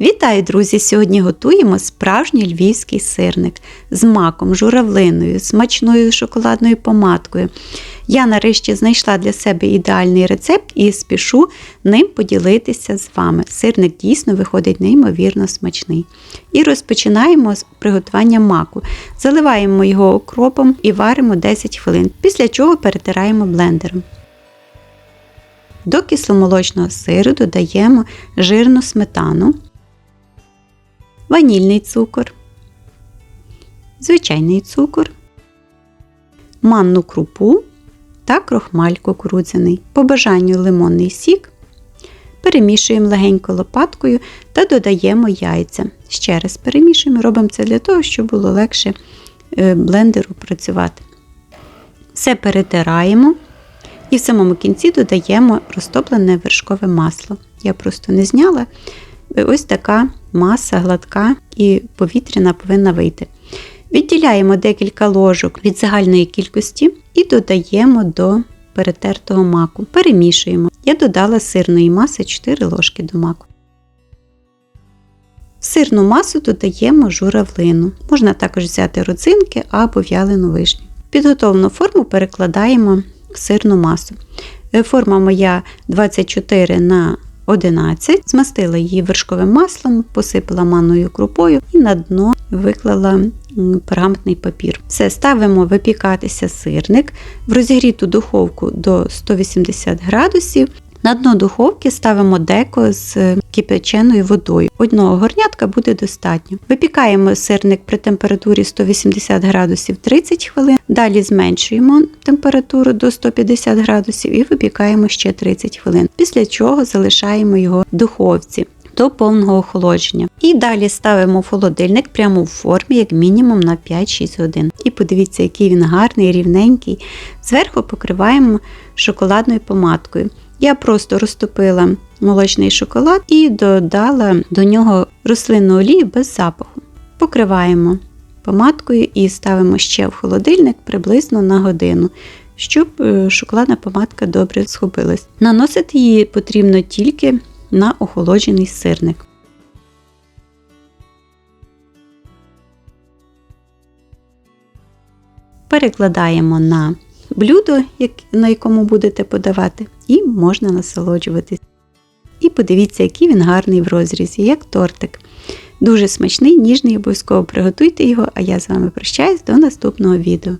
Вітаю, друзі! Сьогодні готуємо справжній львівський сирник з маком, журавлиною, смачною шоколадною помадкою. Я нарешті знайшла для себе ідеальний рецепт і спішу ним поділитися з вами. Сирник дійсно виходить неймовірно смачний. І розпочинаємо з приготування маку. Заливаємо його окропом і варимо 10 хвилин, після чого перетираємо блендером. До кисломолочного сиру додаємо жирну сметану ванільний цукор, звичайний цукор, манну крупу та крохмаль кукурудзяний. По бажанню лимонний сік. Перемішуємо легенько лопаткою та додаємо яйця. Ще раз перемішуємо, робимо це для того, щоб було легше е, блендеру працювати. Все перетираємо і в самому кінці додаємо розтоплене вершкове масло. Я просто не зняла. Ось така маса гладка і повітряна повинна вийти. Відділяємо декілька ложок від загальної кількості і додаємо до перетертого маку. Перемішуємо. Я додала сирної маси 4 ложки до маку. В сирну масу додаємо журавлину. Можна також взяти родзинки або в'ялену вишню. Підготовлену форму перекладаємо в сирну масу. Е, форма моя 24 на 11, змастила її вершковим маслом, посипала манною крупою і на дно виклала пергаментний папір. Все, ставимо випікатися сирник в розігріту духовку до 180 градусів. На дно духовки ставимо деко з кипяченою водою. Одного горнятка буде достатньо. Випікаємо сирник при температурі 180 градусів 30 хвилин. Далі зменшуємо температуру до 150 градусів і випікаємо ще 30 хвилин. Після чого залишаємо його в духовці. До повного охолодження. І далі ставимо в холодильник прямо в формі, як мінімум на 5-6 годин. І подивіться, який він гарний, рівненький. Зверху покриваємо шоколадною помадкою. Я просто розтопила молочний шоколад і додала до нього рослинну олію без запаху. Покриваємо помадкою і ставимо ще в холодильник приблизно на годину, щоб е, шоколадна помадка добре схопилась. Наносити її потрібно тільки на охолоджений сирник. Перекладаємо на блюдо, на якому будете подавати, і можна насолоджуватись. І подивіться, який він гарний в розрізі, як тортик. Дуже смачний, ніжний, обов'язково приготуйте його, а я з вами прощаюсь до наступного відео.